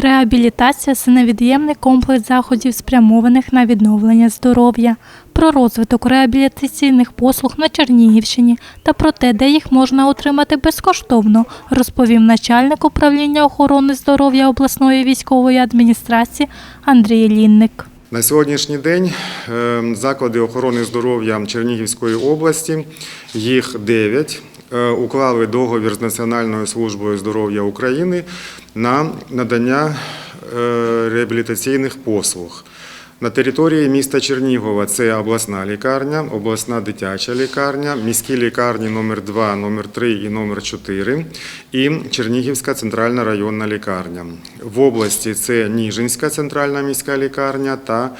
Реабілітація це невід'ємний комплекс заходів, спрямованих на відновлення здоров'я, про розвиток реабілітаційних послуг на Чернігівщині та про те, де їх можна отримати безкоштовно, розповів начальник управління охорони здоров'я обласної військової адміністрації Андрій Лінник. На сьогоднішній день е, заклади охорони здоров'я Чернігівської області, їх 9, е, уклали договір з Національною службою здоров'я України на надання е, реабілітаційних послуг. На території міста Чернігова це обласна лікарня, обласна дитяча лікарня, міські лікарні номер 2 номер 3 і номер 4 і Чернігівська центральна районна лікарня. В області це Ніжинська центральна міська лікарня та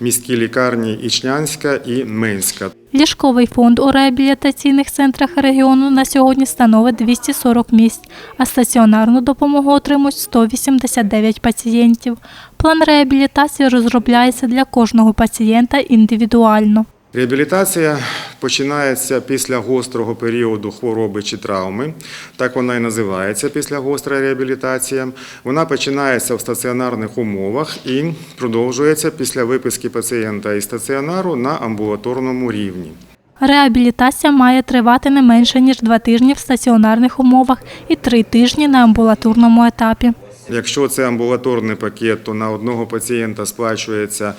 міські лікарні Ічнянська і Минська. Ліжковий фонд у реабілітаційних центрах регіону на сьогодні становить 240 місць, а стаціонарну допомогу отримують 189 пацієнтів. План реабілітації розробляється для кожного пацієнта індивідуально. Реабілітація починається після гострого періоду хвороби чи травми. Так вона і називається після гостра реабілітація. Вона починається в стаціонарних умовах і продовжується після виписки пацієнта із стаціонару на амбулаторному рівні. Реабілітація має тривати не менше ніж два тижні в стаціонарних умовах і три тижні на амбулаторному етапі. Якщо це амбулаторний пакет, то на одного пацієнта сплачується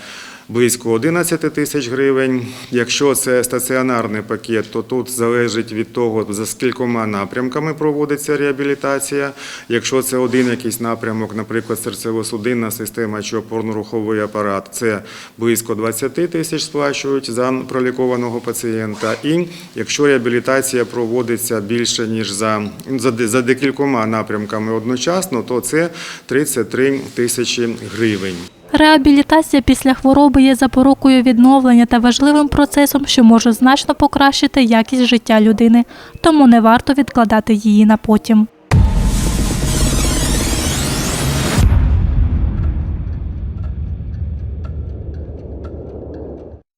близько 11 тисяч гривень. Якщо це стаціонарний пакет, то тут залежить від того, за скількома напрямками проводиться реабілітація. Якщо це один якийсь напрямок, наприклад, серцево-судинна система чи опорно-руховий апарат, це близько 20 тисяч сплачують за пролікованого пацієнта. І якщо реабілітація проводиться більше ніж за, за, за декількома напрямками одночасно, то це 33 тисячі гривень. Реабілітація після хвороби є запорукою відновлення та важливим процесом, що може значно покращити якість життя людини, тому не варто відкладати її на потім.